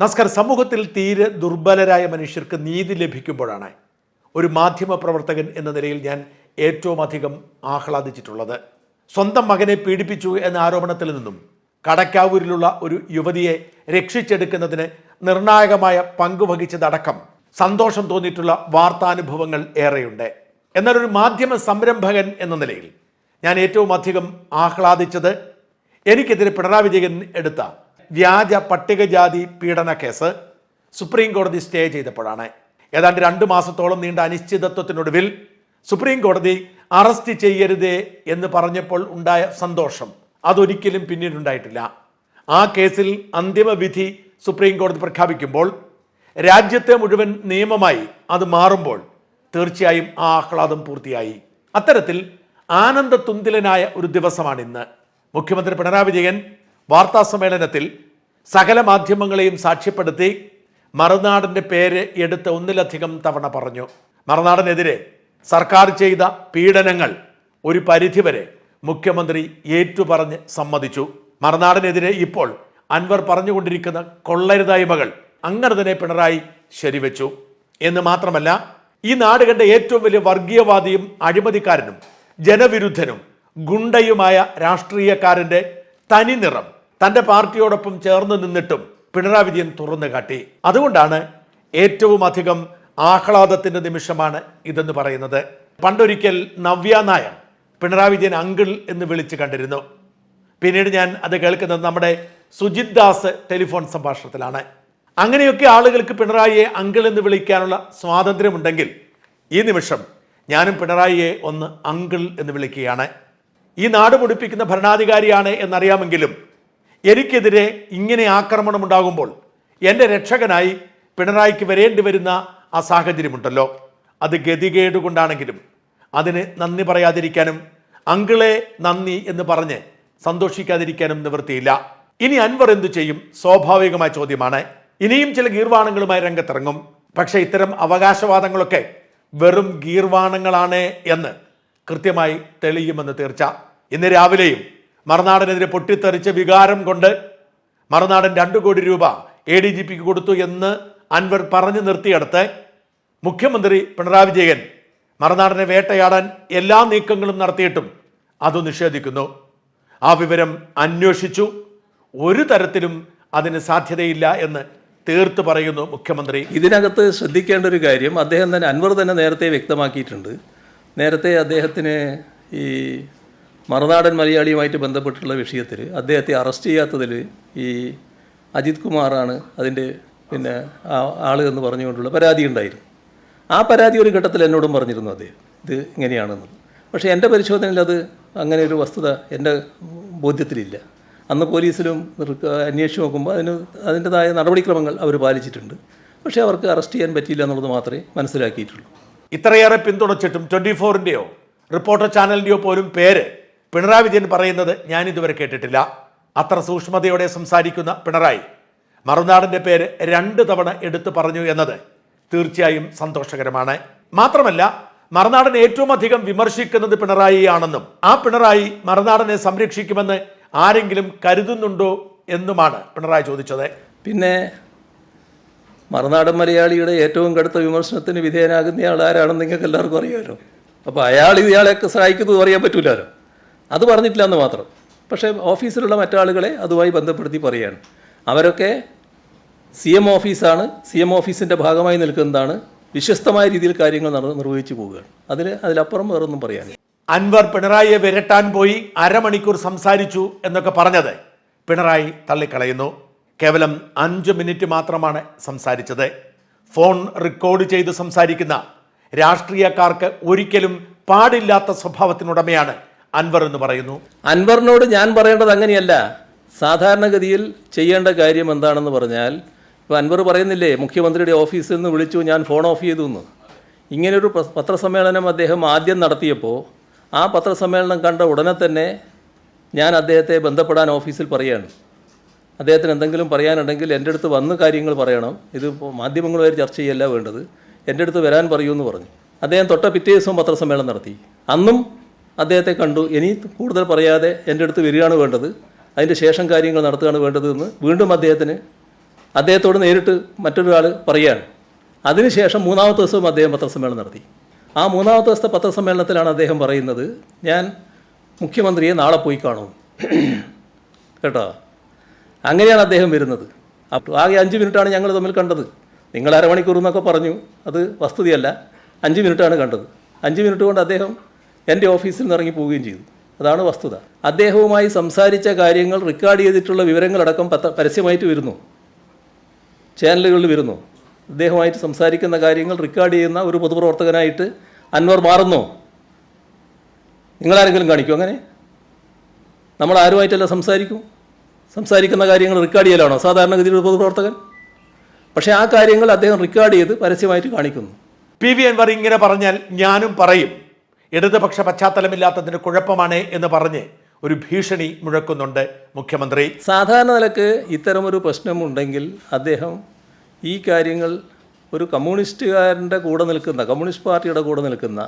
നമസ്കാരം. സമൂഹത്തിൽ തീരെ ദുർബലരായ മനുഷ്യർക്ക് നീതി ലഭിക്കുമ്പോഴാണ് ഒരു മാധ്യമ പ്രവർത്തകൻ എന്ന നിലയിൽ ഞാൻ ഏറ്റവും അധികം ആഹ്ലാദിച്ചിട്ടുള്ളത്. സ്വന്തം മകനെ പീഡിപ്പിച്ചു എന്ന ആരോപണത്തിൽ നിന്നും കടക്കാവൂരിലുള്ള ഒരു യുവതിയെ രക്ഷിച്ചെടുക്കുന്നതിന് നിർണായകമായ പങ്ക് വഹിച്ചതടക്കം സന്തോഷം തോന്നിയിട്ടുള്ള വാർത്താനുഭവങ്ങൾ ഏറെയുണ്ട്. എന്നാൽ ഒരു മാധ്യമ സംരംഭകൻ എന്ന നിലയിൽ ഞാൻ ഏറ്റവും അധികം ആഹ്ലാദിച്ചത് എനിക്കെതിരെ പിണറായി വിജയൻ എടുത്ത വ്യാജ പട്ടികജാതി പീഡന കേസ് സുപ്രീം കോടതി സ്റ്റേ ചെയ്തപ്പോഴാണ്. ഏതാണ്ട് രണ്ട് മാസത്തോളം നീണ്ട അനിശ്ചിതത്വത്തിനൊടുവിൽ സുപ്രീം കോടതി അറസ്റ്റ് ചെയ്യരുതേ എന്ന് പറഞ്ഞപ്പോൾ ഉണ്ടായ സന്തോഷം അതൊരിക്കലും പിന്നീടുണ്ടായിട്ടില്ല ആ കേസിൽ അന്തിമ വിധി സുപ്രീം കോടതി പ്രഖ്യാപിക്കുമ്പോൾ രാജ്യത്തെ മുഴുവൻ നിയമമായി അത് മാറുമ്പോൾ തീർച്ചയായും ആ ആഹ്ലാദം പൂർത്തിയായി. അത്തരത്തിൽ ആനന്ദ തുന്തിലനായ ഒരു ദിവസമാണ് ഇന്ന് മുഖ്യമന്ത്രി പിണറായി വിജയൻ വാർത്താ സമ്മേളനത്തിൽ സകല മാധ്യമങ്ങളെയും സാക്ഷ്യപ്പെടുത്തി മറുനാടിന്റെ പേര് എടുത്ത് ഒന്നിലധികം തവണ പറഞ്ഞു. മറുനാടനെതിരെ സർക്കാർ ചെയ്ത പീഡനങ്ങൾ ഒരു പരിധിവരെ മുഖ്യമന്ത്രി ഏറ്റുപറഞ്ഞ് സമ്മതിച്ചു. മറുനാടിനെതിരെ ഇപ്പോൾ അൻവർ പറഞ്ഞുകൊണ്ടിരിക്കുന്ന കൊള്ളരുതായ്മകൾ അങ്ങനെ തന്നെ പിണറായി ശരിവെച്ചു. എന്ന് മാത്രമല്ല ഈ നാട് കണ്ട ഏറ്റവും വലിയ വർഗീയവാദിയും അഴിമതിക്കാരനും ജനവിരുദ്ധനും ഗുണ്ടയുമായ രാഷ്ട്രീയക്കാരന്റെ തനി നിറം തന്റെ പാർട്ടിയോടൊപ്പം ചേർന്ന് നിന്നിട്ടും പിണറായി വിജയൻ തുറന്നു കാട്ടി. അതുകൊണ്ടാണ് ഏറ്റവും അധികം ആഹ്ലാദത്തിന്റെ നിമിഷമാണ് ഇതെന്ന് പറയുന്നത്. പണ്ടൊരിക്കൽ നവ്യ നായർ പിണറായി വിജയൻ അങ്കിൾ എന്ന് വിളിച്ചു കണ്ടിരുന്നു. പിന്നീട് ഞാൻ അത് കേൾക്കുന്നത് നമ്മുടെ സുജിത് ദാസ് ടെലിഫോൺ സംഭാഷണത്തിലാണ്. അങ്ങനെയൊക്കെ ആളുകൾക്ക് പിണറായിയെ അങ്കിൾ എന്ന് വിളിക്കാനുള്ള സ്വാതന്ത്ര്യമുണ്ടെങ്കിൽ ഈ നിമിഷം ഞാനും പിണറായിയെ ഒന്ന് അങ്കിൾ എന്ന് വിളിക്കുകയാണ്. ഈ നാട് മുടിപ്പിക്കുന്ന ഭരണാധികാരിയാണ് എന്നറിയാമെങ്കിലും എനിക്കെതിരെ ഇങ്ങനെ ആക്രമണം ഉണ്ടാകുമ്പോൾ എന്റെ രക്ഷകനായി പിണറായിക്ക് വരേണ്ടി വരുന്ന ആ സാഹചര്യമുണ്ടല്ലോ. അത് ഗതികേട് കൊണ്ടാണെങ്കിലും അതിന് നന്ദി പറയാതിരിക്കാനും അങ്കിളെ നന്ദി എന്ന് പറഞ്ഞ് സന്തോഷിക്കാതിരിക്കാനും നിവൃത്തിയില്ല. ഇനി അൻവർ എന്തു ചെയ്യും? സ്വാഭാവികമായ ചോദ്യമാണ്. ഇനിയും ചില ഗീർവാണങ്ങളുമായി രംഗത്തിറങ്ങും. പക്ഷേ ഇത്തരം അവകാശവാദങ്ങളൊക്കെ വെറും ഗീർവാണങ്ങളാണ് എന്ന് കൃത്യമായി തെളിയുമെന്ന് തീർച്ച. ഇന്ന് രാവിലെയും മറുനാടനെതിരെ പൊട്ടിത്തെറിച്ച വികാരം കൊണ്ട് മറുനാടൻ രണ്ട് കോടി രൂപ എ ഡി ജി പിക്ക് കൊടുത്തു എന്ന് അൻവർ പറഞ്ഞു നിർത്തിയെടുത്ത് മുഖ്യമന്ത്രി പിണറായി വിജയൻ മറുനാടനെ വേട്ടയാടാൻ എല്ലാ നീക്കങ്ങളും നടത്തിയിട്ടും അത് നിഷേധിക്കുന്നു. ആ വിവരം അന്വേഷിച്ചു. ഒരു തരത്തിലും അതിന് സാധ്യതയില്ല എന്ന് തീർത്തു പറയുന്നു മുഖ്യമന്ത്രി. ഇതിനകത്ത് ശ്രദ്ധിക്കേണ്ട ഒരു കാര്യം അദ്ദേഹം തന്നെ അൻവർ തന്നെ നേരത്തെ വ്യക്തമാക്കിയിട്ടുണ്ട്. നേരത്തെ അദ്ദേഹത്തിന് ഈ മറുനാടൻ മലയാളിയുമായിട്ട് ബന്ധപ്പെട്ടുള്ള വിഷയത്തിൽ അദ്ദേഹത്തെ അറസ്റ്റ് ചെയ്യാത്തതിൽ ഈ അജിത് കുമാറാണ് അതിന്റെ പിന്നെ ആ ആൾ എന്ന് പറഞ്ഞുകൊണ്ടുള്ള പരാതി ഉണ്ടായിരുന്നു. ആ പരാതി ഒരു ഘട്ടത്തിൽ എന്നോടും പറഞ്ഞിരുന്നു അദ്ദേഹം. ഇത് ഇങ്ങനെയാണെന്നത് പക്ഷേ എന്റെ പരിശോധനയിൽ അത് അങ്ങനെ ഒരു വസ്തുത എന്റെ ബോധ്യത്തിലില്ല. അന്ന് പോലീസിലും അന്വേഷിച്ച് നോക്കുമ്പോൾ അതിന് അതിന്റെതായ നടപടിക്രമങ്ങൾ അവർ പാലിച്ചിട്ടുണ്ട്. പക്ഷേ അവർക്ക് അറസ്റ്റ് ചെയ്യാൻ പറ്റിയില്ല എന്നുള്ളത് മാത്രമേ മനസ്സിലാക്കിയിട്ടുള്ളൂ. ഇത്രയേറെ പിന്തുണച്ചിട്ടും ട്വന്റി ഫോറിന്റെയോ റിപ്പോർട്ടർ ചാനലിന്റെയോ പോലും പേര് പിണറായി വിജയൻ പറയുന്നത് ഞാൻ ഇതുവരെ കേട്ടിട്ടില്ല. അത്ര സൂക്ഷ്മതയോടെ സംസാരിക്കുന്ന പിണറായി. മറുനാടിന്റെ പേര് രണ്ട് തവണ എടുത്തു പറഞ്ഞു എന്നത് തീർച്ചയായും സന്തോഷകരമാണ്. മാത്രമല്ല മറുനാടൻ ഏറ്റവും അധികം വിമർശിക്കുന്നത് പിണറായിയാണെന്നും ആ പിണറായി മറുനാടനെ സംരക്ഷിക്കുമെന്ന് ആരെങ്കിലും കരുതുന്നുണ്ടോ എന്നുമാണ് പിണറായി ചോദിച്ചത്. പിന്നെ മറുനാടൻ മലയാളിയുടെ ഏറ്റവും കടുത്ത വിമർശനത്തിന് വിധേയനാകുന്ന ആൾ ആരാണെന്ന് നിങ്ങൾക്ക് എല്ലാവർക്കും അറിയാമല്ലോ. അപ്പോൾ അയാൾ ഇയാളെയൊക്കെ സഹായിക്കുന്നത് അറിയാൻ പറ്റില്ലല്ലോ അത് പറഞ്ഞിട്ടില്ല എന്ന് മാത്രം. പക്ഷേ ഓഫീസിലുള്ള മറ്റാളുകളെ അതുമായി ബന്ധപ്പെടുത്തി പറയാണ്. അവരൊക്കെ സി എം ഓഫീസാണ്. സി എം ഓഫീസിന്റെ ഭാഗമായി നിൽക്കുന്നതാണ്. വിശ്വസ്തമായ രീതിയിൽ കാര്യങ്ങൾ നടന്ന് നിർവഹിച്ചു പോവുകയാണ്. അതിൽ അതിലപ്പുറം വേറൊന്നും പറയാനില്ല. അൻവർ പിണറായിയെ വിരട്ടാൻ പോയി അരമണിക്കൂർ സംസാരിച്ചു എന്നൊക്കെ പറഞ്ഞത് പിണറായി തള്ളിക്കളയുന്നു. കേവലം അഞ്ച് മിനിറ്റ് മാത്രമാണ് സംസാരിച്ചത്. ഫോൺ റെക്കോർഡ് ചെയ്ത് സംസാരിക്കുന്ന രാഷ്ട്രീയക്കാർക്ക് ഒരിക്കലും പാടില്ലാത്ത സ്വഭാവത്തിനുടമയാണ് അൻവർ എന്ന് പറയുന്നു. അൻവറിനോട് ഞാൻ പറയേണ്ടത് അങ്ങനെയല്ല. സാധാരണഗതിയിൽ ചെയ്യേണ്ട കാര്യം എന്താണെന്ന് പറഞ്ഞാൽ ഇപ്പോൾ അൻവർ പറയുന്നില്ലേ മുഖ്യമന്ത്രിയുടെ ഓഫീസിൽ നിന്ന് വിളിച്ചു ഞാൻ ഫോൺ ഓഫ് ചെയ്തു എന്ന്. ഇങ്ങനൊരു പ്ര- പത്രസമ്മേളനം അദ്ദേഹം ആദ്യം നടത്തിയപ്പോൾ ആ പത്രസമ്മേളനം കണ്ട ഉടനെ തന്നെ ഞാൻ അദ്ദേഹത്തെ ബന്ധപ്പെടാൻ ഓഫീസിൽ പറയാണ്. അദ്ദേഹത്തിന് എന്തെങ്കിലും പറയാനുണ്ടെങ്കിൽ എന്റെ അടുത്ത് വന്ന് കാര്യങ്ങൾ പറയണം. ഇത് മാധ്യമങ്ങളുമായി ചർച്ച ചെയ്യല്ല വേണ്ടത്. എന്റെ അടുത്ത് വരാൻ പറയൂ എന്ന് പറഞ്ഞു. അദ്ദേഹം തൊട്ട പിറ്റേ ദിവസവും പത്രസമ്മേളനം നടത്തി. അന്നും അദ്ദേഹത്തെ കണ്ടു. ഇനി കൂടുതൽ പറയാതെ എന്റെ അടുത്ത് വരികയാണ് വേണ്ടത്. അതിന്റെ ശേഷം കാര്യങ്ങൾ നടത്തുകയാണ് വേണ്ടത് എന്ന് വീണ്ടും അദ്ദേഹത്തിന് അദ്ദേഹത്തോട് നേരിട്ട് മറ്റൊരാൾ പറയുകയാണ്. അതിനുശേഷം മൂന്നാമത്തെ ദിവസവും അദ്ദേഹം പത്രസമ്മേളനം നടത്തി. ആ മൂന്നാമത്തെ ദിവസത്തെ പത്രസമ്മേളനത്തിലാണ് അദ്ദേഹം പറയുന്നത് ഞാൻ മുഖ്യമന്ത്രിയെ നാളെ പോയി കാണും. കേട്ടോ? അങ്ങനെയാണ് അദ്ദേഹം വരുന്നത്. അപ്പോൾ ആകെ അഞ്ച് മിനിറ്റാണ് ഞങ്ങൾ തമ്മിൽ കണ്ടത്. നിങ്ങൾ അരമണിക്കൂർ എന്നൊക്കെ പറഞ്ഞു. അത് വസ്തുതയല്ല. അഞ്ച് മിനിറ്റാണ് കണ്ടത്. അഞ്ച് മിനിറ്റ് കൊണ്ട് അദ്ദേഹം എന്റെ ഓഫീസിൽ നിന്ന് ഇറങ്ങി പോവുകയും ചെയ്തു. അതാണ് വസ്തുത. അദ്ദേഹവുമായി സംസാരിച്ച കാര്യങ്ങൾ റെക്കോർഡ് ചെയ്തിട്ടുള്ള വിവരങ്ങളടക്കം പത്ത പരസ്യമായിട്ട് വരുന്നു. ചാനലുകളിൽ വരുന്നു. അദ്ദേഹമായിട്ട് സംസാരിക്കുന്ന കാര്യങ്ങൾ റെക്കോർഡ് ചെയ്യുന്ന ഒരു പൊതുപ്രവർത്തകനായിട്ട് അൻവർ മാറുന്നു. നിങ്ങളാരെങ്കിലും കാണിക്കും അങ്ങനെ? നമ്മൾ ആരുമായിട്ടല്ല സംസാരിക്കും? സംസാരിക്കുന്ന കാര്യങ്ങൾ റെക്കോർഡ് ചെയ്യലാണോ? സാധാരണഗതിയിൽ ഒരു പൊതുപ്രവർത്തകൻ? പക്ഷേ ആ കാര്യങ്ങൾ അദ്ദേഹം റെക്കോർഡ് ചെയ്ത് പരസ്യമായിട്ട് കാണിക്കുന്നു. പി വി അൻവർ ഇങ്ങനെ പറഞ്ഞാൽ ഞാനും പറയും. ഇടതുപക്ഷ പശ്ചാത്തലമില്ലാത്തതിന് കുഴപ്പമാണ് എന്ന് പറഞ്ഞ് ഒരു ഭീഷണി മുഴക്കുന്നുണ്ട് മുഖ്യമന്ത്രി. സാധാരണ നിലയ്ക്ക് ഇത്തരമൊരു പ്രശ്നമുണ്ടെങ്കിൽ അദ്ദേഹം ഈ കാര്യങ്ങൾ ഒരു കമ്മ്യൂണിസ്റ്റുകാരന്റെ കൂടെ നിൽക്കുന്ന കമ്മ്യൂണിസ്റ്റ് പാർട്ടിയുടെ കൂടെ നിൽക്കുന്ന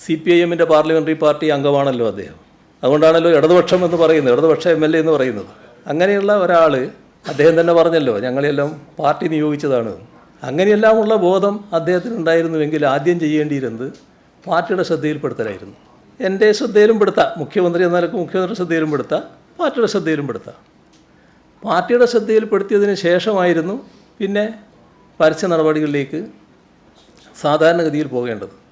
സി പി ഐ എമ്മിന്റെ പാർലമെന്ററി പാർട്ടി അംഗമാണല്ലോ അദ്ദേഹം. അതുകൊണ്ടാണല്ലോ ഇടതുപക്ഷം എന്ന് പറയുന്നത് ഇടതുപക്ഷ എം എൽ എ എന്ന് പറയുന്നത്. അങ്ങനെയുള്ള ഒരാൾ അദ്ദേഹം തന്നെ പറഞ്ഞല്ലോ ഞങ്ങളെല്ലാം പാർട്ടി നിയോഗിച്ചതാണ്. അങ്ങനെയെല്ലാമുള്ള ബോധം അദ്ദേഹത്തിന് ഉണ്ടായിരുന്നുവെങ്കിൽ ആദ്യം ചെയ്യേണ്ടിയിരുന്നത് പാർട്ടിയുടെ ശ്രദ്ധയിൽപ്പെടുത്തലായിരുന്നു. എന്റെ ശ്രദ്ധയിലും പെടുത്താം. മുഖ്യമന്ത്രി എന്ന നിലയ്ക്ക് മുഖ്യമന്ത്രിയുടെ ശ്രദ്ധയിലും പെടുത്താം. പാർട്ടിയുടെ ശ്രദ്ധയിലും പെടുത്താം. പാർട്ടിയുടെ ശ്രദ്ധയിൽപ്പെടുത്തിയതിന് ശേഷമായിരുന്നു പിന്നെ പരസ്യ നടപടികളിലേക്ക് സാധാരണഗതിയിൽ പോകേണ്ടത്.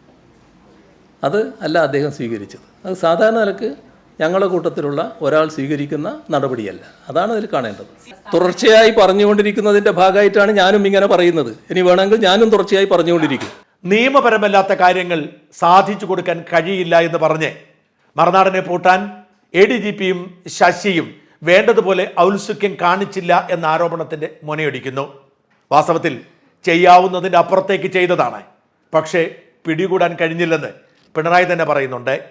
അത് അല്ല അദ്ദേഹം സ്വീകരിച്ചത്. അത് സാധാരണ നിലയ്ക്ക് ഞങ്ങളുടെ കൂട്ടത്തിലുള്ള ഒരാൾ സ്വീകരിക്കുന്ന നടപടിയല്ല. അതാണ് അതിൽ കാണേണ്ടത്. തുടർച്ചയായി പറഞ്ഞുകൊണ്ടിരിക്കുന്നതിന്റെ ഭാഗമായിട്ടാണ് ഞാനും ഇങ്ങനെ പറയുന്നത്. ഇനി വേണമെങ്കിൽ ഞാനും തുടർച്ചയായി പറഞ്ഞുകൊണ്ടിരിക്കും. നിയമപരമല്ലാത്ത കാര്യങ്ങൾ സാധിച്ചു കൊടുക്കാൻ കഴിയില്ല എന്ന് പറഞ്ഞ് മറുനാടനെ പൂട്ടാൻ എ ഡി ജി പിയും ശശിയും വേണ്ടതുപോലെ ഔത്സുക്യം കാണിച്ചില്ല എന്ന ആരോപണത്തിന്റെ മുനയൊടിക്കുന്നു. വാസ്തവത്തിൽ ചെയ്യാവുന്നതിന്റെ അപ്പുറത്തേക്ക് ചെയ്തതാണ്. പക്ഷേ പിടികൂടാൻ കഴിഞ്ഞില്ലെന്ന് പിണറായി തന്നെ പറയുന്നുണ്ട്.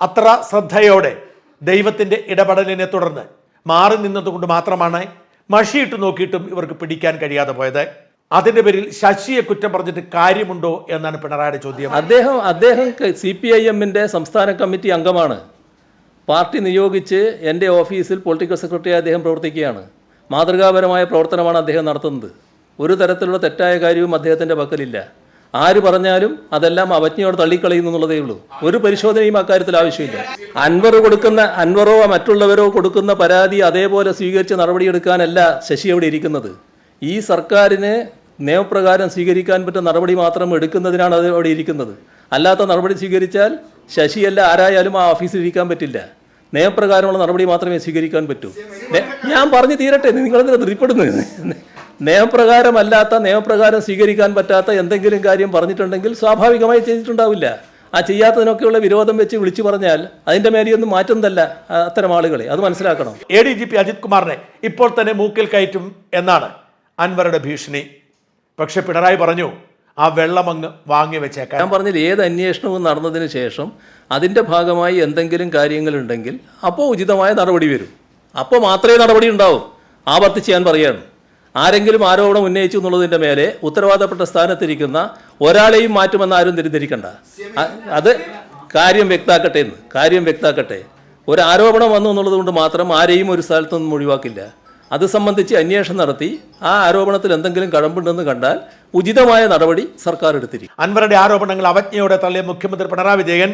അത്ര ശ്രദ്ധയോടെ ദൈവത്തിന്റെ ഇടപെടലിനെ തുടർന്ന് മാറി നിന്നതുകൊണ്ട് മാത്രമാണ് മഷിയിട്ട് നോക്കിയിട്ടും ഇവർക്ക് പിടിക്കാൻ കഴിയാതെ പോയത്. അതിന്റെ പേരിൽ ശശിയെ കുറ്റം പറഞ്ഞിട്ട് കാര്യമുണ്ടോ എന്നാണ് പിണറായിയുടെ ചോദ്യം. അദ്ദേഹം അദ്ദേഹം സി പി ഐ എമ്മിന്റെ സംസ്ഥാന കമ്മിറ്റി അംഗമാണ്. പാർട്ടി നിയോഗിച്ച് എന്റെ ഓഫീസിൽ പൊളിറ്റിക്കൽ സെക്രട്ടറി അദ്ദേഹം പ്രവർത്തിക്കുകയാണ്. മാതൃകാപരമായ പ്രവർത്തനമാണ് അദ്ദേഹം നടത്തുന്നത്. ഒരു തരത്തിലുള്ള തെറ്റായ കാര്യവും അദ്ദേഹത്തിന്റെ പക്കലില്ല. ആര് പറഞ്ഞാലും അതെല്ലാം അവജ്ഞയോട് തള്ളിക്കളയുന്നു എന്നുള്ളതേ ഉള്ളൂ. ഒരു പരിശോധനയും അക്കാര്യത്തിൽ ആവശ്യമില്ല. അൻവർ കൊടുക്കുന്ന അൻവറോ മറ്റുള്ളവരോ കൊടുക്കുന്ന പരാതി അതേപോലെ സ്വീകരിച്ച് നടപടിയെടുക്കാനല്ല ശശി അവിടെ ഇരിക്കുന്നത്. ഈ സർക്കാരിന് നിയമപ്രകാരം സ്വീകരിക്കാൻ പറ്റുന്ന നടപടി മാത്രം എടുക്കുന്നതിനാണ് അത് അവിടെ ഇരിക്കുന്നത്. അല്ലാത്ത നടപടി സ്വീകരിച്ചാൽ ശശിയല്ല ആരായാലും ആ ഓഫീസിൽ ഇരിക്കാൻ പറ്റില്ല. നിയമപ്രകാരമുള്ള നടപടി മാത്രമേ സ്വീകരിക്കാൻ പറ്റൂ. ഞാൻ പറഞ്ഞു തീരട്ടെ നിങ്ങളെന്തിനാ ധൃതിപ്പെടുന്നത്? നിയമപ്രകാരമല്ലാത്ത നിയമപ്രകാരം സ്വീകരിക്കാൻ പറ്റാത്ത എന്തെങ്കിലും കാര്യം പറഞ്ഞിട്ടുണ്ടെങ്കിൽ സ്വാഭാവികമായി ചെയ്തിട്ടുണ്ടാവില്ല. ആ ചെയ്യാത്തതിനൊക്കെയുള്ള വിരോധം വെച്ച് വിളിച്ചു പറഞ്ഞാൽ അതിന്റെ മേലെയൊന്നും മാറ്റുന്നതല്ല അത്തരം ആളുകളെ. അത് മനസ്സിലാക്കണം. A D G P Ajith കുമാറിനെ ഇപ്പോൾ തന്നെ മൂക്കിൽ കയറ്റും എന്നാണ് അൻവറുടെ ഭീഷണി. പക്ഷെ പിണറായി പറഞ്ഞു ആ വെള്ളം അങ്ങ് വാങ്ങി വെച്ചേക്കാം ഞാൻ പറഞ്ഞില്ല ഏത് അന്വേഷണവും നടന്നതിന് ശേഷം അതിന്റെ ഭാഗമായി എന്തെങ്കിലും കാര്യങ്ങളുണ്ടെങ്കിൽ അപ്പോൾ ഉചിതമായ നടപടി വരും. അപ്പോൾ മാത്രമേ നടപടി ഉണ്ടാവും. ആവർത്തിച്ച് ഞാൻ പറയാണ്. ആരെങ്കിലും ആരോപണം ഉന്നയിച്ചു എന്നുള്ളതിന്റെ മേലെ ഉത്തരവാദപ്പെട്ട സ്ഥാനത്തിരിക്കുന്ന ഒരാളെയും മാറ്റുമെന്ന് ആരും തിരിതിരിക്കണ്ട അത് കാര്യം വ്യക്താക്കട്ടെ എന്ന് കാര്യം വ്യക്താക്കട്ടെ. ഒരു ആരോപണം വന്നു എന്നുള്ളത് കൊണ്ട് മാത്രം ആരെയും ഒരു സ്ഥലത്തൊന്നും ഒഴിവാക്കില്ല. അത് സംബന്ധിച്ച് അന്വേഷണം നടത്തി. ആ ആരോപണത്തിൽ എന്തെങ്കിലും കഴമ്പുണ്ടെന്ന് കണ്ടാൽ ഉചിതമായ നടപടി സർക്കാർ എടുത്തിരിക്കും. അൻവറുടെ ആരോപണങ്ങൾ അവജ്ഞയോടെ തള്ളിയ മുഖ്യമന്ത്രി പിണറായി വിജയൻ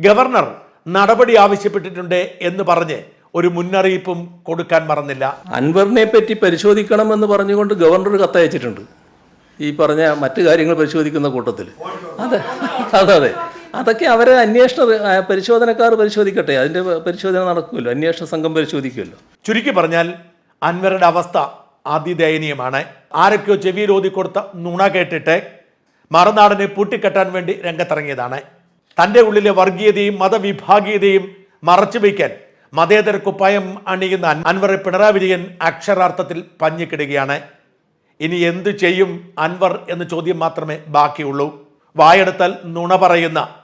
ഗവർണർ നടപടി ആവശ്യപ്പെട്ടിട്ടുണ്ട് എന്ന് പറഞ്ഞ് ഒരു മുന്നറിയിപ്പും കൊടുക്കാൻ മറന്നില്ല. അൻവറിനെ പറ്റി പരിശോധിക്കണം പരിശോധിക്കണമെന്ന് പറഞ്ഞുകൊണ്ട് ഗവർണർ കത്തയച്ചിട്ടുണ്ട്. ഈ പറഞ്ഞ മറ്റു കാര്യങ്ങൾ പരിശോധിക്കുന്ന കൂട്ടത്തിൽ. അതെ അതെ അതെ. അതൊക്കെ അവരെ അന്വേഷണ പരിശോധനക്കാർ പരിശോധിക്കട്ടെ. അതിന്റെ പരിശോധന നടക്കുമല്ലോ. അന്വേഷണ സംഘം പരിശോധിക്കുമല്ലോ. ചുരുക്കി പറഞ്ഞാൽ അൻവറുടെ അവസ്ഥ അതിദയനീയമാണ്. ആരൊക്കെയോ ചെവിയിൽ കൊടുത്ത നുണ കേട്ടിട്ട് മറുനാടിനെ പൂട്ടിക്കെട്ടാൻ വേണ്ടി രംഗത്തിറങ്ങിയതാണ്. തന്റെ ഉള്ളിലെ വർഗീയതയും മതവിഭാഗീയതയും മറച്ചുവെക്കാൻ മതേതര കുപ്പായം അണിയുന്ന അൻവർ പിണറായി വിജയൻ അക്ഷരാർത്ഥത്തിൽ പഞ്ഞിക്കിടുകയാണ്. ഇനി എന്തു ചെയ്യും അൻവർ എന്ന ചോദ്യം മാത്രമേ ബാക്കിയുള്ളൂ. വായെടുത്താൽ നുണ പറയുന്ന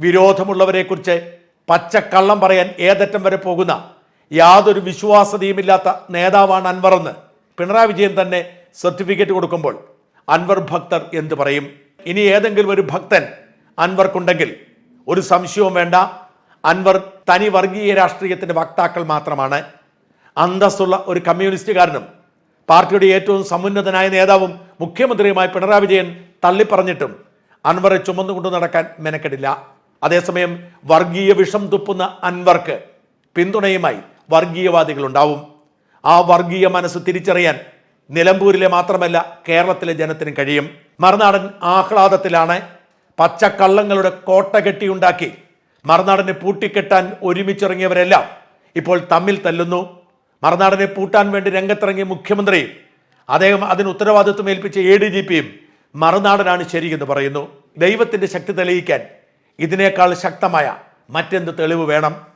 വിരോധമുള്ളവരെക്കുറിച്ച് പച്ചക്കള്ളം പറയാൻ ഏതറ്റം വരെ പോകുന്ന യാതൊരു വിശ്വാസതയുമില്ലാത്ത നേതാവാണ് അൻവർ എന്ന് പിണറായി വിജയൻ തന്നെ സർട്ടിഫിക്കറ്റ് കൊടുക്കുമ്പോൾ അൻവർ ഭക്തർ എന്തു പറയും? ഇനി ഏതെങ്കിലും ഒരു ഭക്തൻ അൻവർക്കുണ്ടെങ്കിൽ ഒരു സംശയവും വേണ്ട. അൻവർ തനി വർഗീയ രാഷ്ട്രീയത്തിന്റെ വക്താക്കൾ മാത്രമാണ്. അന്തസ്സുള്ള ഒരു കമ്മ്യൂണിസ്റ്റുകാരനും പാർട്ടിയുടെ ഏറ്റവും സമുന്നതനായ നേതാവും മുഖ്യമന്ത്രിയുമായി പിണറായി വിജയൻ തള്ളിപ്പറഞ്ഞിട്ടും അൻവറെ ചുമന്നുകൊണ്ട് നടക്കാൻ മെനക്കെടില്ല. അതേസമയം വർഗീയ വിഷം തുപ്പുന്ന അൻവർക്ക് പിന്തുണയുമായി വർഗീയവാദികളുണ്ടാവും. ആ വർഗീയ മനസ്സ് തിരിച്ചറിയാൻ നിലമ്പൂരിലെ മാത്രമല്ല കേരളത്തിലെ ജനത്തിനും കഴിയും. മറുനാടൻ ആഹ്ലാദത്തിലാണ് പച്ചക്കള്ളങ്ങളുടെ കോട്ട കെട്ടിയുണ്ടാക്കി. മറുനാടനെ പൂട്ടിക്കെട്ടാൻ ഒരുമിച്ചിറങ്ങിയവരെല്ലാം ഇപ്പോൾ തമ്മിൽ തല്ലുന്നു. മറുനാടനെ പൂട്ടാൻ വേണ്ടി രംഗത്തിറങ്ങിയ മുഖ്യമന്ത്രിയും അദ്ദേഹം അതിന് ഉത്തരവാദിത്വം ഏൽപ്പിച്ച എ ഡി ജി പിയും മറുനാടനാണ് ശരിയെന്ന് പറയുന്നു. ദൈവത്തിന്റെ ശക്തി തെളിയിക്കാൻ ഇതിനേക്കാൾ ശക്തമായ മറ്റെന്ത് തെളിവ് വേണം?